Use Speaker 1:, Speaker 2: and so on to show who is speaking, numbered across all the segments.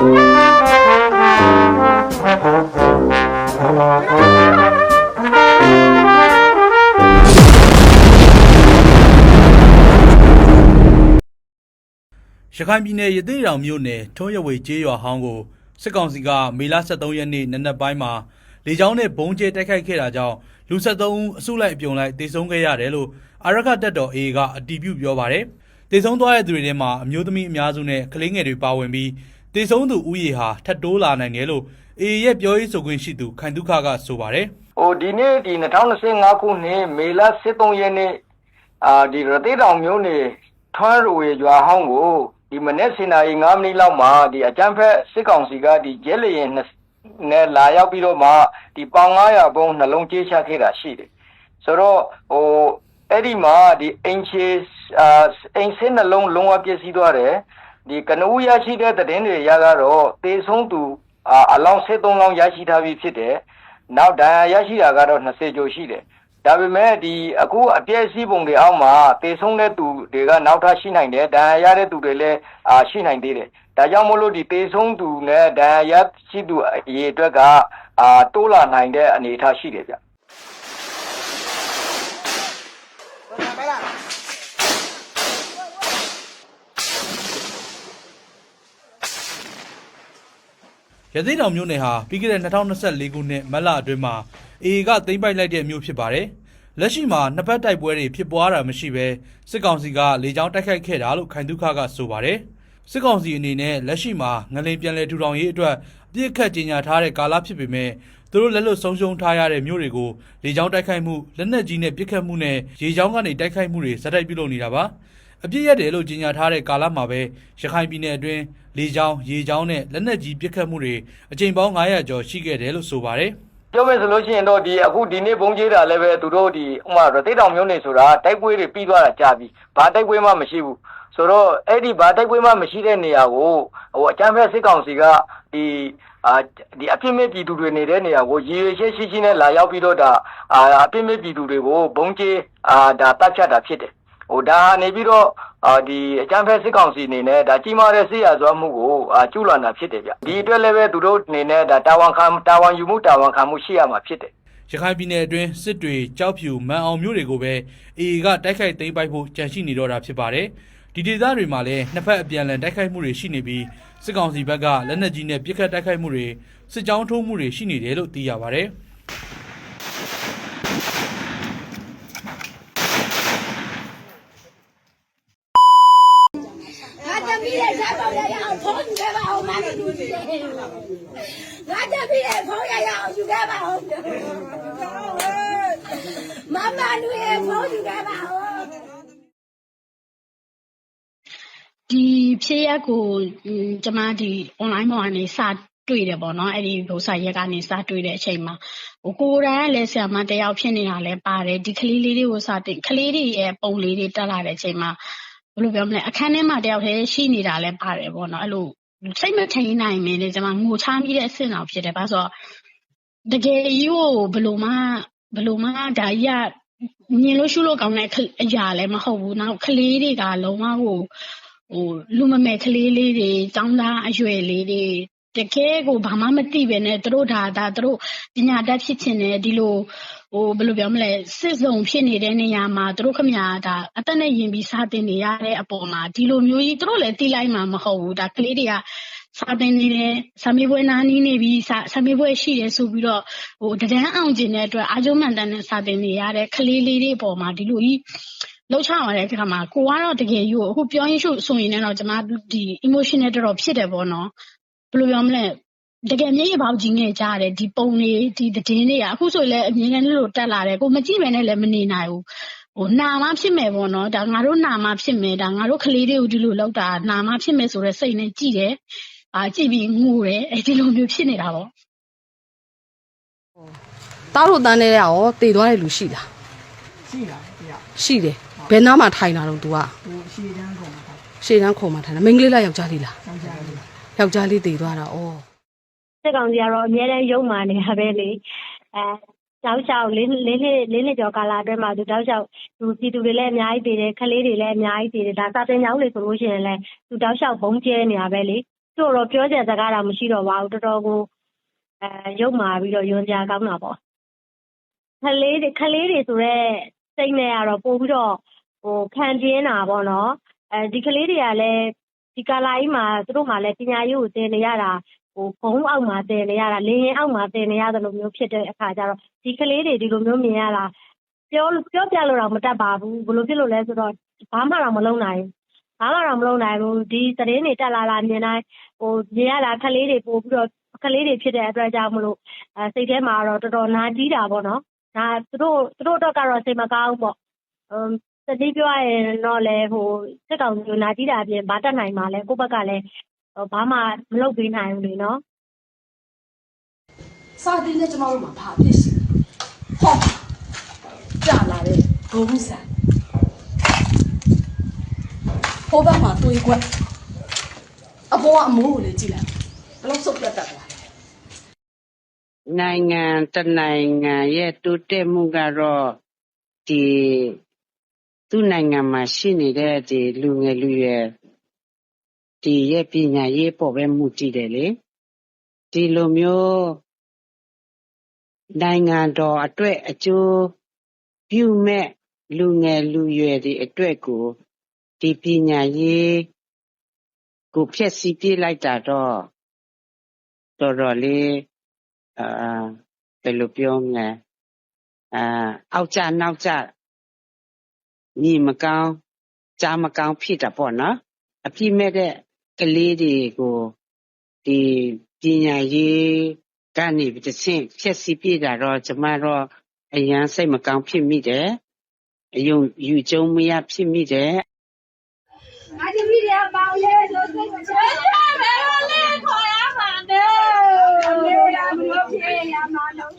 Speaker 1: ရခိုင်ပြည်နယ်ရသေ့တောင်မြို့နယ်ထွန်းရဝေကျေးရွာဟောင်းကိုစစ်ကောင်စီကမေလ23ရက်နေ့နနက်ပိုင်းမှာလေကြောင်းနဲ့ဘုံကျဲတိုက်ခိုက်ခဲ့တာကြောင့်လူ73ဦးအစုလိုက်အပြုံလိုက်တေဆုံးခဲ့ရတယ်လို့အာရခတပ်တော် AA ကအတည်ပြုပြောပါတယ်။တေဆုံးသွားတဲ့သူတွေထဲမှာအမျိုးသမီးအများစုနဲ့ကလေးငယ်တွေပါဝင်ပြီး တေဆုံးသူဦးရေဟာထပ်တိုးလာနိုင်တယ်လို့ AA ရဲ့ပြောရေးဆိုခွင့်ရှိသူခိုင်တုခကဆိုပါတယ်။
Speaker 2: ဟိုဒီနေ့ဒီ2025ခုနှစ်မေလ23ရက်နေ့အာဒီရသေးတောင်မြို့နယ်ထွန်းရဝေရွာဟောင်းကိုဒီမနေ့7နာရီ5မိနစ်လောက်မှာဒီအကြမ်းဖက်စစ်ကောင်စီကဒီကျဲလျင်နဲ့လာရောက်ပြီးတော့မှဒီပေါင်900ဘုံနှလုံးကြေးချခဲ့တာရှိတယ်ဆိုတော့ဟိုအဲ့ဒီမှာဒီအင်ချေအာအင်စင်းနှလုံးလုံးဝပြည့်စည်သွားတယ် ဒီကနဦးရရှိတဲ့သတင်းတွေရကတော့တေဆုံးသူအာအလောင်း73လောင်းရရှိထားပြီးဖြစ်တယ်နောက်ဒဏ်ရာရရှိတာကတော့20ကျော်ရှိတယ်။ဒါပေမဲ့ဒီအခုအပြည့်အစည်းပုံတွေအောက်မှာတေဆုံးတဲ့သူတွေကနောက်ထပ်ရှိနိုင်တယ်။ဒဏ်ရာရတဲ့သူတွေလည်းအာရှိနိုင်သေးတယ်။ဒါကြောင့်မို့လို့ဒီတေဆုံးသူနဲ့ဒဏ်ရာရရှိသူအရေအတွက်ကအာတိုးလာနိုင်တဲ့အနေအထားရှိတယ်ဗျ။
Speaker 1: ရသေးတောင်မြို့နယ်ဟာပြီးခဲ့တဲ့2024ခုနှစ်မတ်လအတွင်းမှာ AA ကသိမ်းပိုက်လိုက်တဲ့မြို့ဖြစ်ပါတယ်။လက်ရှိမှာနှစ်ဖက်တိုက်ပွဲတွေဖြစ်ပွားတာမရှိဘဲစစ်ကောင်စီကလေကြောင်းတိုက်ခိုက်ခဲ့တာလို့ခိုင်တုခကဆိုပါတယ်။စစ်ကောင်စီအနေနဲ့လက်ရှိမှာငလင်ပြန်လည်ထူထောင်ရေးအတွက်အပြစ်ခတ်ကြေညာထားတဲ့ကာလဖြစ်ပေမဲ့သူတို့လက်လွတ်ဆုံးရှုံးထားရတဲ့မြို့တွေကိုလေကြောင်းတိုက်ခိုက်မှုလက်နက်ကြီးနဲ့ပစ်ခတ်မှုနဲ့ရေကြောင်းကနေတိုက်ခိုက်မှုတွေဇက်တိုက်ပြုလုပ်နေတာပါ။ အပြစ်ရတယ်လို့ကြေညာထားတဲ့ကာလမှာပဲရခိုင်ပြည်နယ်အတွင်းလေကြောင်းရေကြောင်းနဲ့လက်နက်ကြီးပစ်ခတ်မှုတွေအကြိမ်ပေါင်း900ကျော်ရှိခဲ့တယ်လို့ဆိုပါတယ်
Speaker 2: ပြောမယ်ဆိုလို့ရှိရင်တော့ဒီအခုဒီနေ့ဘုံကြီးတာလည်းပဲသူတို့ဒီဥမာရသေးတောင်မျိုးနေဆိုတာတိုက်ပွဲတွေပြီးသွားတာကြာပြီဘာတိုက်ပွဲမှမရှိဘူးဆိုတော့အဲ့ဒီဘာတိုက်ပွဲမှမရှိတဲ့နေရာကိုဟိုအကြမ်းဖက်စစ်ကောင်စီကဒီအာဒီအပြစ်မဲ့ပြည်သူတွေနေတဲ့နေရာကိုရည်ရွယ်ချက်ရှိရှိနဲ့လာရောက်ပြီးတော့ဒါအာအပြစ်မဲ့ပြည်သူတွေကိုဘုံကြီးအာဒါတပ်ဖြတ်တာဖြစ်တယ် ဟိုဒါဟာနေပြီးတော့အာဒီအကြမ်းဖက်စစ်ကောင်စီအနေနဲ့ဒါကြီးမားတဲ့စစ်ရာဇဝတ်မှုကိုအာကျူးလွန်တာဖြစ်တယ်ဗျဒီအတွက်လည်းပဲသူတို့အနေနဲ့ဒါတာဝန်ခံတာဝန်ယူမှုတာဝန်ခံမှုရှိရမှာဖြစ်တယ်။
Speaker 1: ရခိုင်ပြည်နယ်အတွင်းစစ်တွေကြောက်ဖြူမန်အောင်မြို့တွေကိုပဲ AA ကတိုက်ခိုက်သိမ်းပိုက်ဖို့ကြံရှိနေတော့တာဖြစ်ပါတယ်။ဒီဒေသတွေမှာလည်းနှစ်ဖက်အပြန်အလှန်တိုက်ခိုက်မှုတွေရှိနေပြီးစစ်ကောင်စီဘက်ကလက်နက်ကြီးနဲ့ပစ်ခတ်တိုက်ခိုက်မှုတွေစစ်ကြောင်းထိုးမှုတွေရှိနေတယ်လို့သိရပါတ ယ်။
Speaker 3: ငါတမီးရဲ့ဆက်ပေါ်ရရအောင်ဖုန်းယူခဲ့ပါအောင်မလို့လူကြီးတယ်ငါတမီးရဲ့ဖုန်းရရအောင်ယူခဲ့ပါအောင်မမလူရဲ့ဖုန်းယူခဲ့ပါအောင်
Speaker 4: ဒီဖြစ်ရက်ကိုอืมကျမဒီ online ပေါ်ကနေစတွေ့တယ်ပေါ့နော်အဲ့ဒီဘုစာရက်ကနေစတွေ့တဲ့အချိန်မှာဟိုကိုယ်တိုင်ကလည်းဆရာမတစ်ယောက်ဖြစ်နေတာလည်းပါတယ်ဒီကလေးလေးတွေကိုစတင်ကလေးတွေရဲ့ပုံလေးတွေတက်လာတဲ့အချိန်မှာ ဘယ်လိုပြောမလဲအခန်းထဲမှာတစ်ယောက်တည်းရှိနေတာလည်းပါတယ်ပေါ့နော်အဲ့လိုစိတ်မထိန်နိုင်မင်းနဲ့ကျမငိုချမိတဲ့အဆင့်တော့ဖြစ်တယ်ဘာလို့ဆိုတော့တကယ်ကြီးကိုဘယ်လိုမှဘယ်လိုမှဒါကြီးကမြင်လို့ရှုလို့ကောင်းတဲ့အရာလည်းမဟုတ်ဘူးနောက်ကလေးတွေကလုံးဝကိုဟိုလူမမယ်ကလေးလေးတွေចောင်းသားအရွယ်လေးတွေ တကယ်ကိုဘာမှမသိပဲနဲ့သူတို့ဒါဒါသူတို့ပညာတတ်ဖြစ်ချင်တယ်ဒီလိုဟိုဘယ်လိုပြောမလဲစစ်စုံဖြစ်နေတဲ့နေရာမှာသူတို့ခမညာဒါအသက်နဲ့ရင်ပြီးစာတင်နေရတဲ့အပေါ်မှာဒီလိုမျိုးကြီးသူတို့လည်းတီးလိုက်မှာမဟုတ်ဘူးဒါကလေးတွေကစာတင်နေတယ်စာမေးပွဲနားနီးနေပြီစာစာမေးပွဲရှိတယ်ဆိုပြီးတော့ဟိုတဒန်းအောင်ကျင်တဲ့အတွက်အာကျုံးမှန်တန်နဲ့စာတင်နေရတဲ့ကလေးလေးတွေအပေါ်မှာဒီလိုကြီးလှုပ်ချရတဲ့အခါမှာကိုကတော့တကယ်ယူအခုပြောရင်ရှုဆိုရင်လည်းတော့ကျွန်မဒီ emotional တော်တော်ဖြစ်တယ်ပေါ့နော် ဘယ်လိုပြောမလဲတကယ်မျက်ရည်ပေါက်ကြီးနဲ့ကြားရတယ်ဒီပုံတွေဒီသတင်းတွေကအခုဆိုရင်လည်းအမြင်နဲ့လို့တက်လာတယ်ကိုမကြည့်မယ်နဲ့လည်းမနေနိုင်ဘူးဟိုနာမဖြစ်မယ်ပေါ့နော်ဒါငါတို့နာမဖြစ်မယ်ဒါငါတို့ကလေးတွေကိုဒီလိုလောက်တာနာမဖြစ်မယ်ဆိုတော့စိတ်နဲ့ကြည့်တယ်အာကြည့်ပြီးငိုတယ်အဲဒီလိုမျိုးဖြစ်နေတာပေါ့
Speaker 5: တားတို့တန်းတဲ့ရောတည်သွားတဲ့လူရှိလား
Speaker 6: ရှိတာဗျာ
Speaker 5: ရှိတယ်ဘယ်နားမှာထိုင်တာတော့ तू อ่ะ
Speaker 6: ဟိုရှေ့တန်းကုန်မှာ
Speaker 5: ရှေ့တန်းခုံမှာထိုင်တာမိန်းကလေးလားယောက်ျားလေးလား
Speaker 6: ဆောင်းကြတ ား ယ်
Speaker 5: ယောက်ျားလေးတည်သွားတာဩ
Speaker 7: စစ်ကောင်စီကတော့အများနဲ့ရုံမာနေတာပဲလေအဲတောက်လျှောက်လေးလေးလေးလေးနှစ်ကျော်ကာလအတွင်းမှာသူတောက်လျှောက်သူပြည်သူတွေလည်းအများကြီးတည်တယ်ခလေးတွေလည်းအများကြီးတည်တယ်ဒါစာတင်ကြောင်းလေဆိုလို့ရှိရင်လည်းသူတောက်လျှောက်ဘုံကျဲနေတာပဲလေသူ့တော့ပြောကြစကားတော့မရှိတော့ပါဘူးတော်တော်ကိုအဲရုပ်မာပြီးတော့ယွန်ကြကောင်းတာပေါ့ခလေးတွေခလေးတွေဆိုတော့စိတ်နဲ့ကတော့ပို့ပြီးတော့ဟိုခံပြင်းတာပေါ့နော်အဲဒီကလေးတွေကလည်း ဒီကာလာကြီးမှာသူတို့မှလည်းပညာရေးကိုသင်နေရတာဟိုဘုံအောက်မှာသင်နေရတာလင်းရင်အောက်မှာသင်နေရတယ်လို့မျိုးဖြစ်တဲ့အခါကျတော့ဒီကလေးတွေဒီလိုမျိုးမြင်ရတာပြောပြောပြလို့တော့မတတ်ပါဘူးဘယ်လိုဖြစ်လို့လဲဆိုတော့ဘာမှတော့မလုပ်နိုင်ဘူးဘာမှတော့မလုပ်နိုင်ဘူးဒီသတင်းတွေတက်လာလာမြင်တိုင်းဟိုမြင်ရတာခလေးတွေပို့ပြီးတော့ခလေးတွေဖြစ်တဲ့အတွက်ကြောင့်မလို့အဲစိတ်ထဲမှာတော့တော်တော်နာကြီးတာပေါ့နော်ဒါသူတို့သူတို့တော့ကတော့စိတ်မကောင်းဘူးပေါ့ အမ်စတိပြောရရင်တော့လေဟိုစက်ကောင်မျိုးနာကြီးတာအပြင် ဘာတက်နိုင်မှာလဲ ကိုယ့်ဘက်ကလည်းဟိုဘာမှ မလုပ်ပေးနိုင်ဘူးလေနော်
Speaker 5: စာတင်နဲ့ကျမတို့မှာ ဘာဖြစ်ရှိလဲဟောကြာလာတဲ့ ဂုံးဆန် ဟိုဘက်မှာတွေးခွက် အပေါ်က အမိုးကိုလည်း ကြည့်လိုက် ဘယ်လောက် စုပ်ပြတ်တတ်သွားလဲ
Speaker 8: နိုင်ငံတစ်နိုင်ငံရဲ့ တိုးတက်မှုကတော့ဒီ သူ့နိုင်ငံမှာရှိနေတဲ့ဒီလူငယ်လူရွယ်ဒီရဲ့ပညာရေးပေါ်ပဲမူတည်တယ်လေဒီလိုမျိုးနိုင်ငံတော်အတွက်အကျိုးပြုမဲ့လူငယ်လူရွယ်ဒီအတွက်ကိုဒီပညာရေးကိုဖျက်ဆီးပြလိုက်တာတော့တော်တော်လေးအာဘယ်လိုပြောမလဲအာအောက်ကျနောက်ကျ ညီမကောင်းကြားမကောင်းဖြစ်တာပေါ့နော်အပြစ်မဲ့တဲ့ကလေးတွေကိုဒီပညာရေးကနေတစ်ဆင့်ဖြည့်ဆည်းပြတာတော့ကျမတော့အရန်စိတ်မကောင်းဖြစ်မိတယ်အယုံယူကျုံမရဖြစ်မိတယ်
Speaker 3: ငါတပည့်ရပေါင်းလဲလို့စိတ်မချမ်းသာဘယ်လိုလဲခေါ်ရမှာလဲအမေရမလို့ဖြစ်ရမှာလို့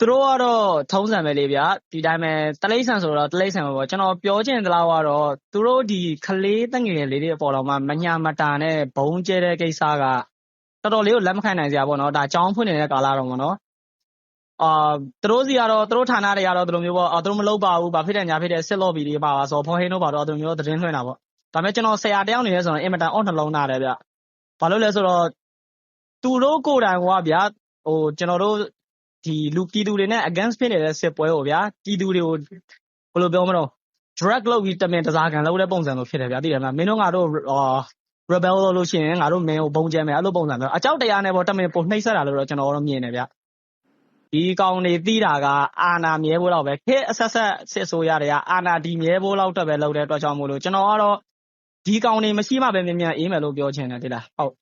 Speaker 9: သူတို့ကတော့ထုံးစံပဲလေဗျာဒီတိုင်းပဲတလိမ့်ဆန်ဆိုတော့တလိမ့်ဆန်ပဲပေါ့ကျွန်တော်ပြောချင်တဲ့လောက်ကတော့သူတို့ဒီခလေးတငယ်လေးတွေအပေါ်တော့မှမညာမတာနဲ့ဘုံကျဲတဲ့ကိစ္စကတော်တော်လေးကိုလက်မခံနိုင်စရာပေါ့နော်ဒါကြောင်းဖွင့်နေတဲ့ကာလတော့ပေါ့နော်အာသူတို့စီကတော့သူတို့ဌာနတွေကတော့ဒီလိုမျိုးပေါ့အာသူတို့မလုပ်ပါဘူးဘာဖြစ်တယ်ညာဖြစ်တယ်စစ်လော့ဘီတွေပါပါဆိုဖော်ဟင်းတို့ပါတော့ဒီလိုမျိုးသတင်းလွှင့်တာပေါ့ဒါပေမဲ့ကျွန်တော်ဆရာတယောက်နေလဲဆိုတော့အင်မတန်အော့နှလုံးသားတယ်ဗျဘာလို့လဲဆိုတော့သူတို့ကိုယ်တိုင်ကဗျာဟိုကျွန်တော်တို့ဒီလူ ပြည်သူတွေနဲ့ against ဖြစ်နေတဲ့ စစ်ပွဲကိုဗျာ ပြည်သူတွေကို ဘယ်လိုပြောမလို့ drag လုပ်ပြီး တမင်တစားခံလုပ်တဲ့ ပုံစံလိုဖြစ်တယ်ဗျာ သိတယ်မလား မင်းတို့ ငါတို့အာ rebel လုပ်လို့ရှိရင် ငါတို့ မင်းကိုပုံကျဲမယ် အဲ့လိုပုံစံမျိုး အကြောက်တရားနဲ့ပေါ့တမင် ပိုနှိမ့်ဆက်တာလို့တော့ကျွန်တော်တို့မြင်တယ်ဗျ ဒီကောင်တွေတီးတာက အာနာမြဲဖို့တော့ပဲ ခေတ်အဆက်ဆက် စစ်ဆိုရတဲ့ကအာနာဒီမြဲဖို့လောက်တော့ပဲ လုပ်တဲ့အတွက်ကြောင့်မို့လို့ ကျွန်တော်ကတော့ ဒီကောင်တွေ မရှိမှပဲ မြင်မြန်အေးမယ်လို့ ပြောချင်တယ်တိလား ဟုတ်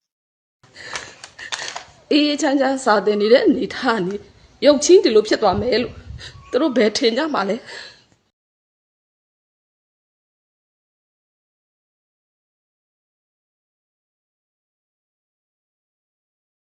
Speaker 5: အေးအေးချမ်းချမ်း စာတင်နေတဲ့ အနေထားနေ ရုပ်ချင်းဒီလိုဖြစ်သွားမယ်လို့သူတို့ဘယ်ထင်ကြမှာလဲ